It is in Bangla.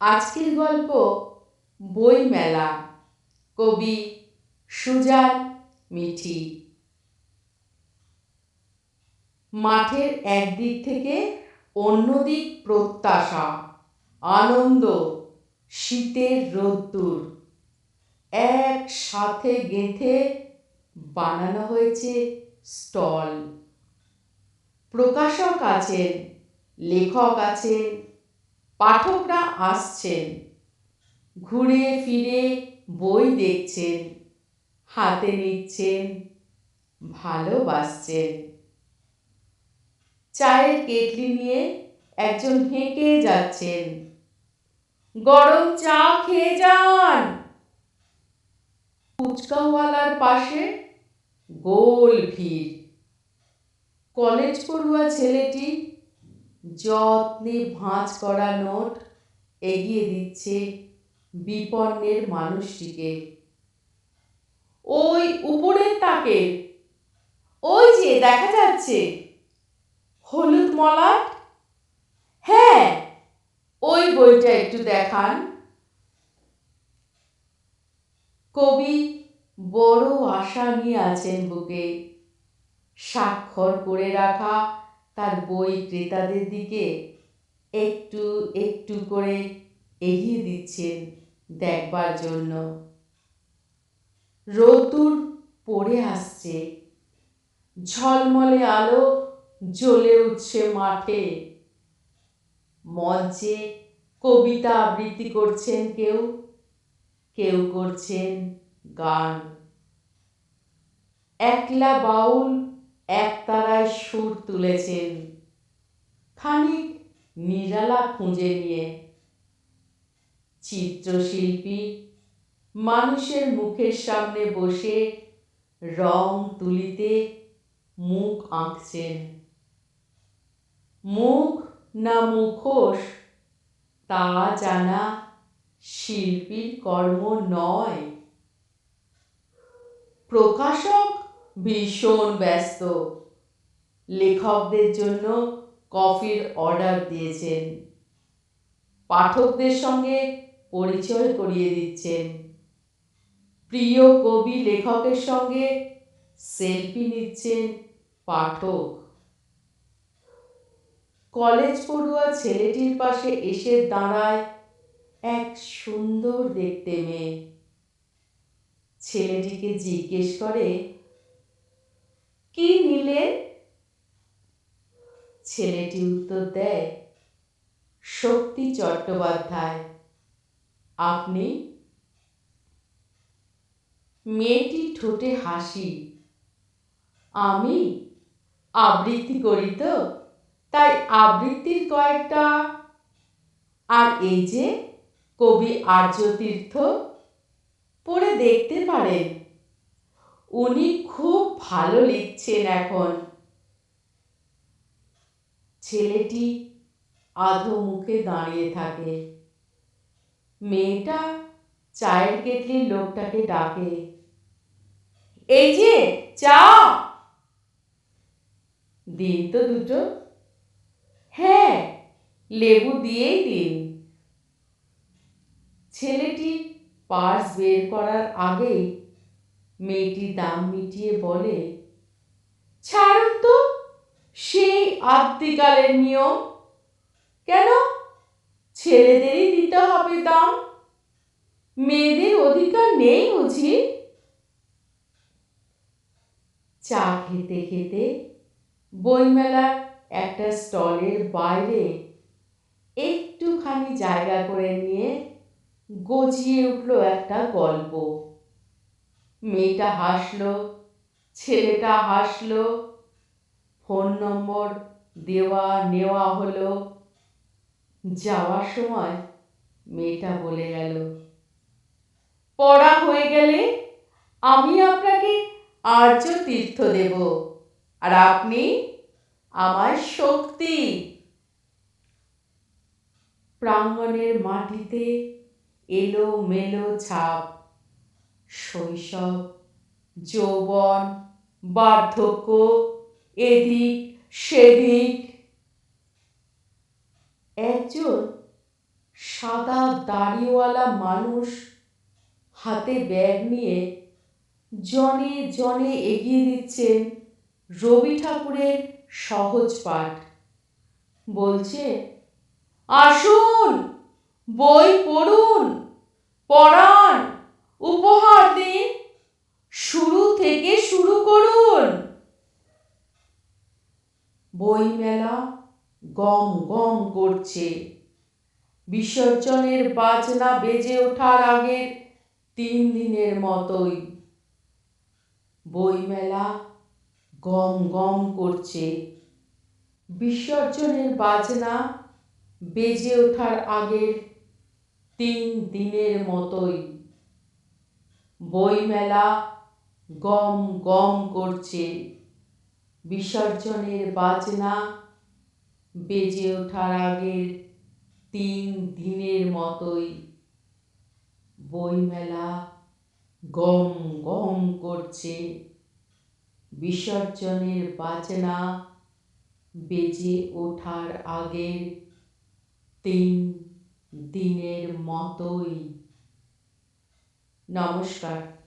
আজকের গল্প বই মেলা কবি সুজান মিঠি। মাঠের একদিক থেকে অন্যদিক প্রত্যাশা, আনন্দ, শীতের রোদ্দুর। একসাথে গেঁথে বানানো হয়েছে স্টল। প্রকাশক আছেন, লেখক আছেন পাঠকরা আসছেন, ঘুরে ফিরে বই দেখছেন, হাতে নিচ্ছেন, ভালোবাসছেন। চায়ের কেটলি নিয়ে একজন হেঁকে যাচ্ছেন। গরম চা খেয়ে যান। ফুচকাওয়ালার পাশে গোল ভিড়। কলেজ পড়ুয়া ছেলেটি যত্নে ভাঁজ করা নোট এগিয়ে দিচ্ছে বিপন্নের মানুষটিকে। ওই উপরের তাকে। ওই যে, দেখা যাচ্ছে। হলুদ মলাট? হ্যাঁ ওই বইটা একটু দেখান। কবি বড় আশা নিয়ে আছেন বুকে। স্বাক্ষর করে রাখা তার বই ক্রেতাদের দিকে একটু একটু করে এগিয়ে দিচ্ছেন দেখবার জন্য। রোদ্দুর পড়ে আসছে। ঝলমলে আলো জ্বলে উঠছে মাঠে। মঞ্চে কবিতা আবৃত্তি করছেন কেউ কেউ করছেন গান। একলা বাউল একতারায় সুর তুলেছেন। খানিক নিরালা খুঁজে নিয়ে চিত্রশিল্পী মানুষের মুখের সামনে বসে রং তুলিতে মুখ আঁকছেন। মুখ না মুখোশ, তা জানা শিল্পীর কর্ম নয়। প্রকাশক ভীষণ ব্যস্ত। লেখকদের জন্য কফির অর্ডার দিয়েছেন। পাঠকদের সঙ্গে পরিচয় করিয়ে দিচ্ছেন। প্রিয় কবি লেখকের সঙ্গে সেলফি নিচ্ছেন পাঠক। কলেজ পড়ুয়া ছেলেটির পাশে এসে দাঁড়ায় এক সুন্দর দেখতে মেয়ে। ছেলেটিকে জিজ্ঞেস করে কি নিলে ছেলেটি উত্তর দেয়, শক্তি চট্টোপাধ্যায়, আপনি? মেয়েটি ঠোঁটে হাসি, আমি? আবৃত্তি করি তো, তাই আবৃত্তির কয়েকটা। আর এই যে কবি আর্যতীর্থ, পড়ে দেখতে পারেন। উনি খুব ভালো লিখছেন এখন। ছেলেটি আধো মুখে দাঁড়িয়ে থাকে। মেয়েটা চায়ের কেটলির লোকটাকে ডাকে। এই যে চা দিন তো দুটো। হ্যাঁ লেবু দিয়েই দিন। ছেলেটি পার্স বের করার আগেই মেয়েটি দাম মিটিয়ে বলে, ছাড়ুন তো, সেই আদ্যিকালের নিয়ম। কেন? ছেলেদেরই দিতে হবে দাম। মেয়েদের অধিকার নেই বুঝি? চা খেতে খেতে বইমেলার একটা স্টলের বাইরে একটুখানি জায়গা করে নিয়ে গজিয়ে উঠল একটা গল্প। মেয়েটা হাসলো, ছেলেটা হাসলো, ফোন নম্বর দেওয়া নেওয়া হলো। যাওয়ার সময় মেয়েটা বলে গেল, পড়া হয়ে গেলে আমি আপনাকে আর্য তীর্থ দেব আর আপনি আমার শক্তি। প্রাঙ্গণের মাটিতে এলো মেলো ছাপ শৈশব, যৌবন, বার্ধক্য, এদিক, সেদিক। একজন সাদা দাড়িওয়ালা মানুষ হাতে ব্যাগ নিয়ে জনে জনে এগিয়ে দিচ্ছেন রবি ঠাকুরের সহজ পাঠ। বলছে, আসুন, বই পড়ুন, পড়ান। উপহার দিন। শুরু থেকে শুরু করুন। বইমেলা গম গম করছে। বিসর্জনের বাজনা বেজে ওঠার আগের তিন দিনের মতোই। বইমেলা গম গম করছে। বিসর্জনের বাজনা বেজে ওঠার আগের তিন দিনের মতোই। বইমেলা গম গম করছে। বিসর্জনের বাজনা বেজে ওঠার আগের তিন দিনের মতোই। বইমেলা গম গম করছে। বিসর্জনের বাজনা বেজে ওঠার আগের তিন দিনের মতোই। নমস্কার।